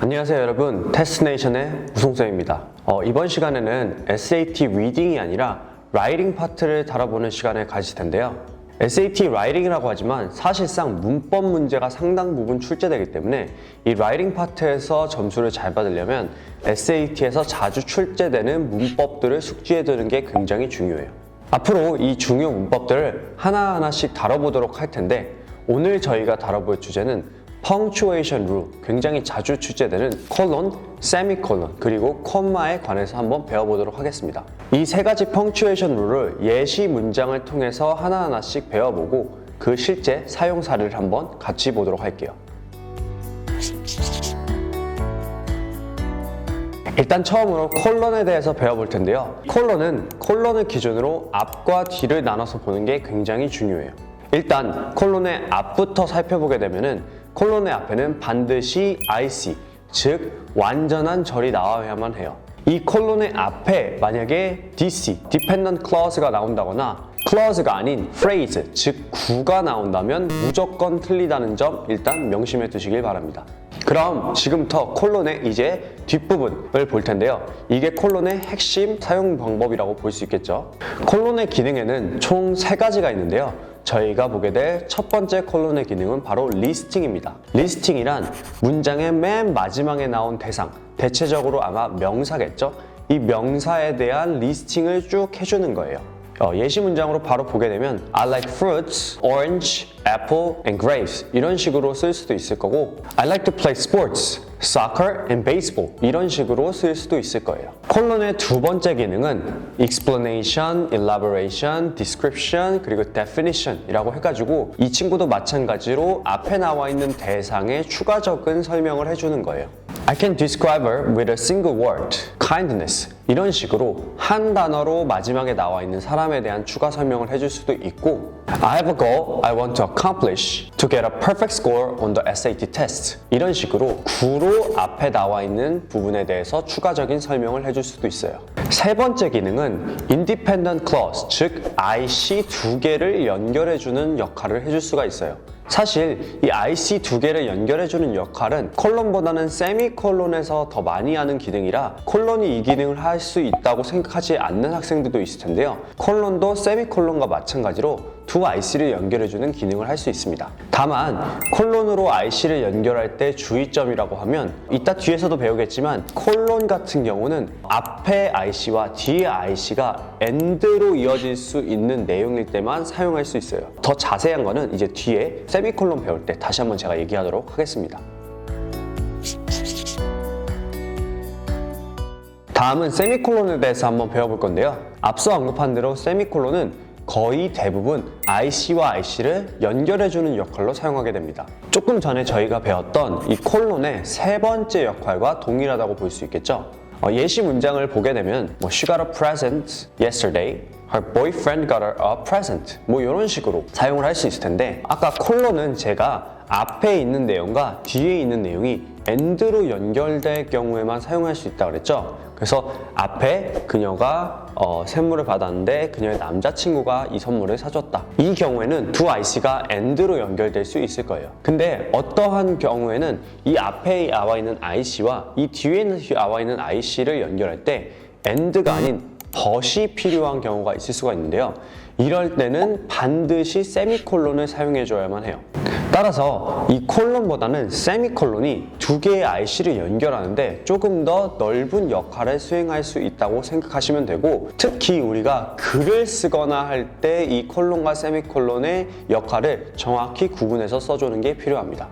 안녕하세요 여러분. 테스트네이션의 우송쌤입니다. 어, 이번 시간에는 SAT 리딩이 아니라 라이팅 파트를 다뤄보는 시간을 가질 텐데요. SAT 라이팅이라고 하지만 사실상 문법 문제가 상당 부분 출제되기 때문에 이 라이팅 파트에서 점수를 잘 받으려면 SAT에서 자주 출제되는 문법들을 숙지해 두는 게 굉장히 중요해요 앞으로 이 중요 문법들을 하나하나씩 다뤄보도록 할 텐데 오늘 저희가 다뤄볼 주제는 punctuation rule, 굉장히 자주 출제되는 콜론, 세미콜론, 그리고 콤마에 관해서 한번 배워보도록 하겠습니다. 이 세 가지 punctuation rule을 예시 문장을 통해서 하나하나씩 배워보고 그 실제 사용 사례를 한번 같이 보도록 할게요. 일단 처음으로 콜론에 대해서 배워볼 텐데요. 콜론은 콜론을 기준으로 앞과 뒤를 나눠서 보는 게 굉장히 중요해요. 일단 콜론의 앞부터 살펴보게 되면은 콜론의 앞에는 반드시 IC, 즉 완전한 절이 나와야만 해요. 이 콜론의 앞에 만약에 DC, dependent clause가 나온다거나 clause가 아닌 phrase, 즉 구가 나온다면 무조건 틀리다는 점 일단 명심해 두시길 바랍니다. 그럼 지금부터 콜론의 이제 뒷부분을 볼 텐데요. 이게 콜론의 핵심 사용 방법이라고 볼 수 있겠죠. 콜론의 기능에는 총 세 가지가 있는데요. 저희가 보게 될 첫 번째 콜론의 기능은 바로 리스팅입니다. 리스팅이란 문장의 맨 마지막에 나온 대상, 대체적으로 아마 명사겠죠? 이 명사에 대한 리스팅을 쭉 해주는 거예요. 어, 예시 문장으로 바로 보게 되면 I like fruits, orange, apple, and grapes 이런 식으로 쓸 수도 있을 거고 I like to play sports, soccer, and baseball 이런 식으로 쓸 수도 있을 거예요. 콜론의 두 번째 기능은 explanation, elaboration, description, 그리고 definition 이라고 해가지고 이 친구도 마찬가지로 앞에 나와 있는 대상에 추가적인 설명을 해주는 거예요. I can describe her with a single word, kindness. 이런 식으로 한 단어로 마지막에 나와 있는 사람에 대한 추가 설명을 해줄 수도 있고 I have a goal I want to accomplish to get a perfect score on the SAT test. 이런 식으로 구로 앞에 나와 있는 부분에 대해서 추가적인 설명을 해줄 수도 있어요. 세 번째 기능은 independent clause, 즉 IC 두 개를 연결해주는 역할을 해줄 수가 있어요. 사실 이 IC 두 개를 연결해주는 역할은 콜론보다는 세미콜론에서 더 많이 하는 기능이라 콜론이 이 기능을 할 수 있다고 생각하지 않는 학생들도 있을 텐데요. 콜론도 세미콜론과 마찬가지로 두 IC를 연결해주는 기능을 할 수 있습니다. 다만 콜론으로 IC를 연결할 때 주의점이라고 하면 이따 뒤에서도 배우겠지만 콜론 같은 경우는 앞에 IC와 뒤에 IC가 AND로 이어질 수 있는 내용일 때만 사용할 수 있어요. 더 자세한 거는 이제 뒤에 세미콜론 배울 때 다시 한번 제가 얘기하도록 하겠습니다. 다음은 세미콜론에 대해서 한번 배워볼 건데요. 앞서 언급한 대로 세미콜론은 거의 대부분 IC와 IC를 연결해주는 역할로 사용하게 됩니다. 조금 전에 저희가 배웠던 이 콜론의 세 번째 역할과 동일하다고 볼 수 있겠죠. 어, 예시 문장을 보게 되면 뭐 She got a present yesterday. Her boyfriend got her a present. 뭐 이런 식으로 사용을 할 수 있을 텐데 아까 콜론은 제가 앞에 있는 내용과 뒤에 있는 내용이 and로 연결될 경우에만 사용할 수 있다고 그랬죠. 그래서 앞에 그녀가 어, 선물을 받았는데 그녀의 남자친구가 이 선물을 사줬다. 이 경우에는 두 IC가 AND로 연결될 수 있을 거예요. 근데 어떠한 경우에는 이 앞에 나와 있는 IC와 이 뒤에 나와 있는 IC를 연결할 때 AND가 아닌 벗이 필요한 경우가 있을 수가 있는데요. 이럴 때는 반드시 세미콜론을 사용해줘야만 해요. 따라서 이 콜론보다는 세미콜론이 두 개의 IC를 연결하는데 조금 더 넓은 역할을 수행할 수 있다고 생각하시면 되고 특히 우리가 글을 쓰거나 할 때 이 콜론과 세미콜론의 역할을 정확히 구분해서 써주는 게 필요합니다.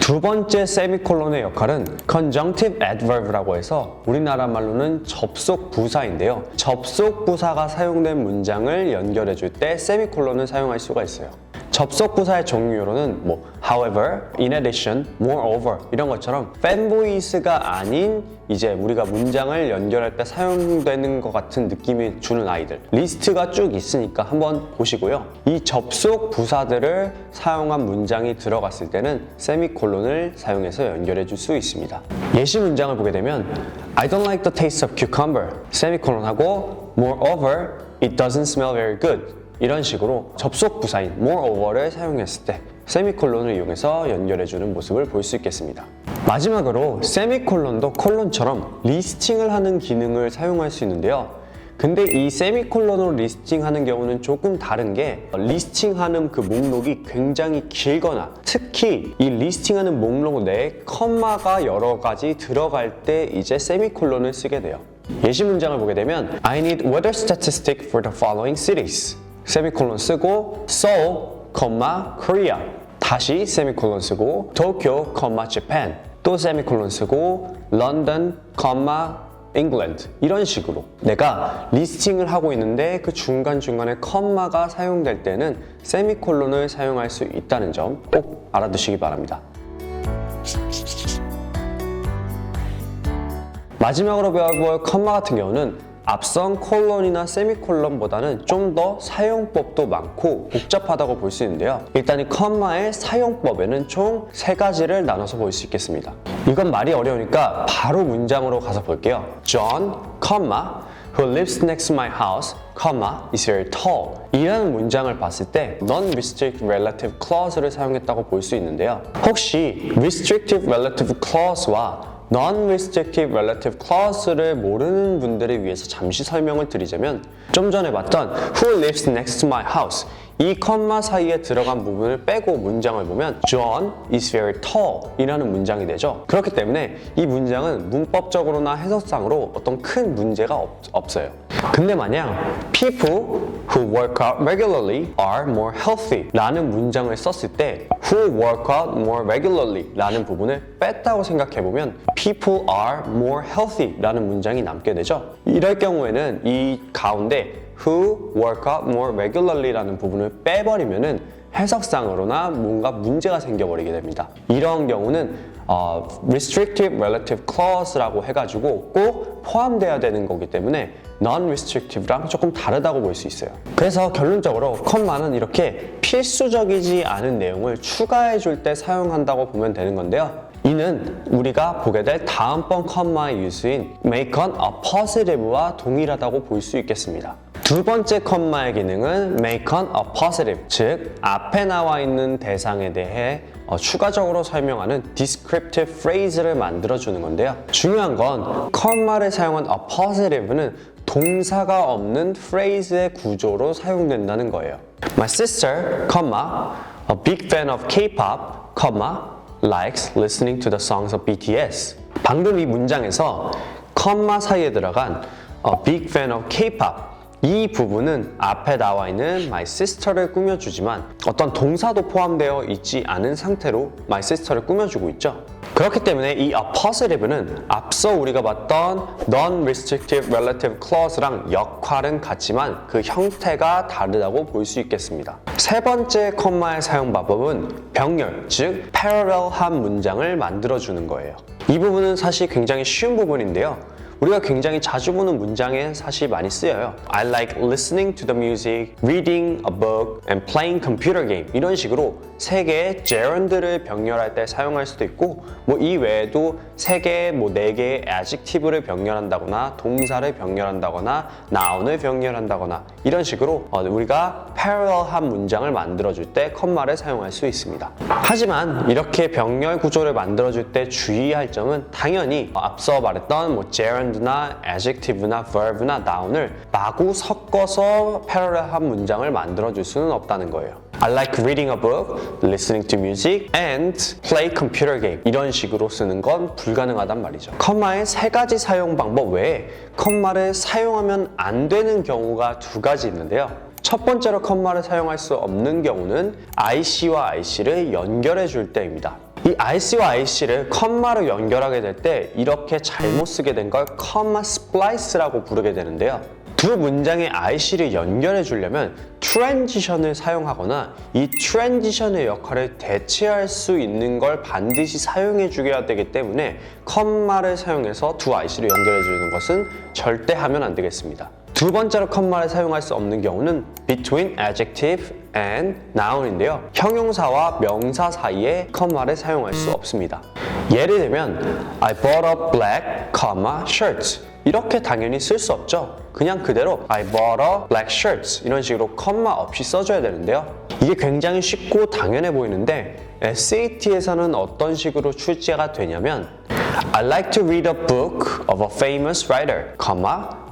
두 번째 세미콜론의 역할은 conjunctive adverb라고 해서 우리나라 말로는 접속 부사인데요. 접속 부사가 사용된 문장을 연결해 줄 때 세미콜론을 사용할 수가 있어요. 접속 부사의 종류로는 뭐 however, in addition, moreover 이런 것처럼 fanboys가 아닌 이제 우리가 문장을 연결할 때 사용되는 것 같은 느낌이 주는 아이들 리스트가 쭉 있으니까 한번 보시고요. 이 접속 부사들을 사용한 문장이 들어갔을 때는 세미콜론을 사용해서 연결해 줄 수 있습니다. 예시 문장을 보게 되면 I don't like the taste of cucumber 세미콜론하고 moreover, it doesn't smell very good 이런 식으로 접속 부사인 moreover를 사용했을 때 세미콜론을 이용해서 연결해주는 모습을 볼 수 있겠습니다. 마지막으로 세미콜론도 콜론처럼 리스팅을 하는 기능을 사용할 수 있는데요. 근데 이 세미콜론으로 리스팅하는 경우는 조금 다른 게 리스팅하는 그 목록이 굉장히 길거나 특히 이 리스팅하는 목록 내에 컴마가 여러 가지 들어갈 때 이제 세미콜론을 쓰게 돼요. 예시 문장을 보게 되면 I need weather statistic for the following cities. 세미콜론 쓰고 Seoul, Korea. 다시 세미콜론 쓰고 Tokyo, Japan. 또 세미콜론 쓰고 London, England 이런 식으로 내가 리스팅을 하고 있는데 그 중간중간에 컴마가 사용될 때는 세미콜론을 사용할 수 있다는 점 꼭 알아두시기 바랍니다. 마지막으로 배워볼 컴마 같은 경우는 앞선 콜론이나 세미콜론보다는 좀 더 사용법도 많고 복잡하다고 볼 수 있는데요. 일단 이 컴마의 사용법에는 총 세 가지를 나눠서 볼 수 있겠습니다. 이건 말이 어려우니까 바로 문장으로 가서 볼게요. John, comma, who lives next to my house, comma, is very tall. 이라는 문장을 봤을 때 non-restrictive relative clause를 사용했다고 볼 수 있는데요. 혹시 restrictive relative clause와 non-restrictive relative clause를 모르는 분들을 위해서 잠시 설명을 드리자면 좀 전에 봤던 who lives next to my house 이 컴마 사이에 들어간 부분을 빼고 문장을 보면 John is very tall 이라는 문장이 되죠. 그렇기 때문에 이 문장은 문법적으로나 해석상으로 어떤 큰 문제가 없, 없어요. 근데 만약 people who work out regularly are more healthy 라는 문장을 썼을 때 who work out more regularly 라는 부분을 뺐다고 생각해보면 people are more healthy 라는 문장이 남게 되죠. 이럴 경우에는 이 가운데 who work out more regularly 라는 부분을 빼버리면은 해석상으로나 뭔가 문제가 생겨버리게 됩니다. 이런 경우는 어, restrictive relative clause라고 해가지고 꼭 포함돼야 되는 거기 때문에 non-restrictive랑 조금 다르다고 볼 수 있어요. 그래서 결론적으로 컴마는 이렇게 필수적이지 않은 내용을 추가해 줄 때 사용한다고 보면 되는 건데요. 이는 우리가 보게 될 다음번 컴마의 유수인 make on a positive와 동일하다고 볼 수 있겠습니다. 두 번째 컴마의 기능은 make on a positive, 즉 앞에 나와 있는 대상에 대해 어, 추가적으로 설명하는 descriptive phrase를 만들어주는 건데요. 중요한 건 컴마를 사용한 a positive는 동사가 없는 phrase의 구조로 사용된다는 거예요. My sister, comma, a big fan of K-pop, comma, likes listening to the songs of BTS. 방금 이 문장에서 컴마 사이에 들어간 a big fan of K-pop 이 부분은 앞에 나와 있는 my sister를 꾸며주지만 어떤 동사도 포함되어 있지 않은 상태로 my sister를 꾸며주고 있죠. 그렇기 때문에 이 a positive는 앞서 우리가 봤던 non-restrictive relative clause랑 역할은 같지만 그 형태가 다르다고 볼 수 있겠습니다. 세 번째 컴마의 사용 방법은 병렬, 즉 parallel한 문장을 만들어주는 거예요. 이 부분은 사실 굉장히 쉬운 부분인데요. 우리가 굉장히 자주 보는 문장에 사실 많이 쓰여요. I like listening to the music, reading a book, and playing computer game. 이런 식으로 세 개의 gerund를 병렬할 때 사용할 수도 있고, 뭐 이 외에도 세 개, 뭐 네 개의 adjective를 병렬한다거나, 동사를 병렬한다거나, noun을 병렬한다거나, 이런 식으로 어, 우리가 parallel한 문장을 만들어줄 때 컴마를 사용할 수 있습니다. 하지만 이렇게 병렬 구조를 만들어줄 때 주의할 점은 당연히 앞서 말했던 뭐 gerund gerund나 adjective나 verb나 noun을 마구 섞어서 패러렐한 문장을 만들어줄 수는 없다는 거예요. I like reading a book, listening to music, and play computer game. 이런 식으로 쓰는 건 불가능하단 말이죠. 컴마의 세 가지 사용 방법 외에 컴마를 사용하면 안 되는 경우가 두 가지 있는데요. 첫 번째로 컴마를 사용할 수 없는 경우는 IC와 IC를 연결해 줄 때입니다. 이 IC와 IC를 컴마로 연결하게 될 때 이렇게 잘못 쓰게 된 걸 컴마 스플라이스라고 부르게 되는데요. 두 문장의 IC를 연결해 주려면 트랜지션을 사용하거나 이 트랜지션의 역할을 대체할 수 있는 걸 반드시 사용해 주어야 되기 때문에 컴마를 사용해서 두 IC를 연결해 주는 것은 절대 하면 안 되겠습니다. 두 번째로 컴마를 사용할 수 없는 경우는 between adjective and noun인데요. 형용사와 명사 사이에 컴마를 사용할 수 없습니다. 예를 들면 I bought a black, shirt 이렇게 당연히 쓸 수 없죠. 그냥 그대로 I bought a black shirt 이런 식으로 컴마 없이 써줘야 되는데요. 이게 굉장히 쉽고 당연해 보이는데 SAT에서는 어떤 식으로 출제가 되냐면 I like to read a book of a famous writer,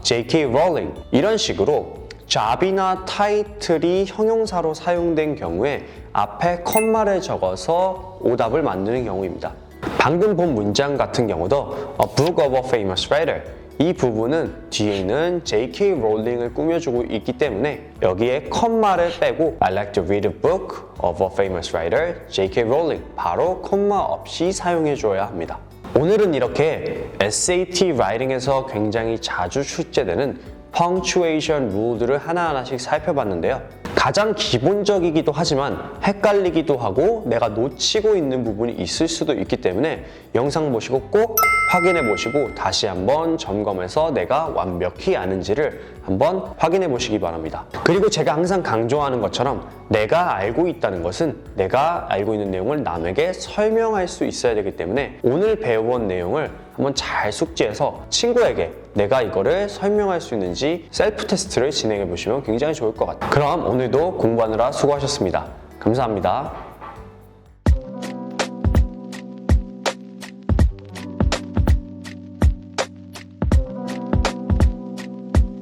J.K. Rowling 이런 식으로 잡이나 타이틀이 형용사로 사용된 경우에 앞에 컴마를 적어서 오답을 만드는 경우입니다. 방금 본 문장 같은 경우도 A book of a famous writer 이 부분은 뒤에 있는 J.K. 롤링을 꾸며주고 있기 때문에 여기에 컴마를 빼고 I like to read a book of a famous writer, J.K. Rowling 바로 콤마 없이 사용해줘야 합니다. 오늘은 이렇게 SAT 라이팅에서 굉장히 자주 출제되는 punctuation 룰들을 하나하나씩 살펴봤는데요. 가장 기본적이기도 하지만 헷갈리기도 하고 내가 놓치고 있는 부분이 있을 수도 있기 때문에 영상 보시고 꼭 확인해 보시고 다시 한번 점검해서 내가 완벽히 아는지를 한번 확인해 보시기 바랍니다. 그리고 제가 항상 강조하는 것처럼 내가 알고 있다는 것은 내가 알고 있는 내용을 남에게 설명할 수 있어야 되기 때문에 오늘 배워본 내용을 한번 잘 숙지해서 친구에게 내가 이거를 설명할 수 있는지 셀프 테스트를 진행해 보시면 굉장히 좋을 것 같아요. 그럼 오늘도 공부하느라 수고하셨습니다. 감사합니다.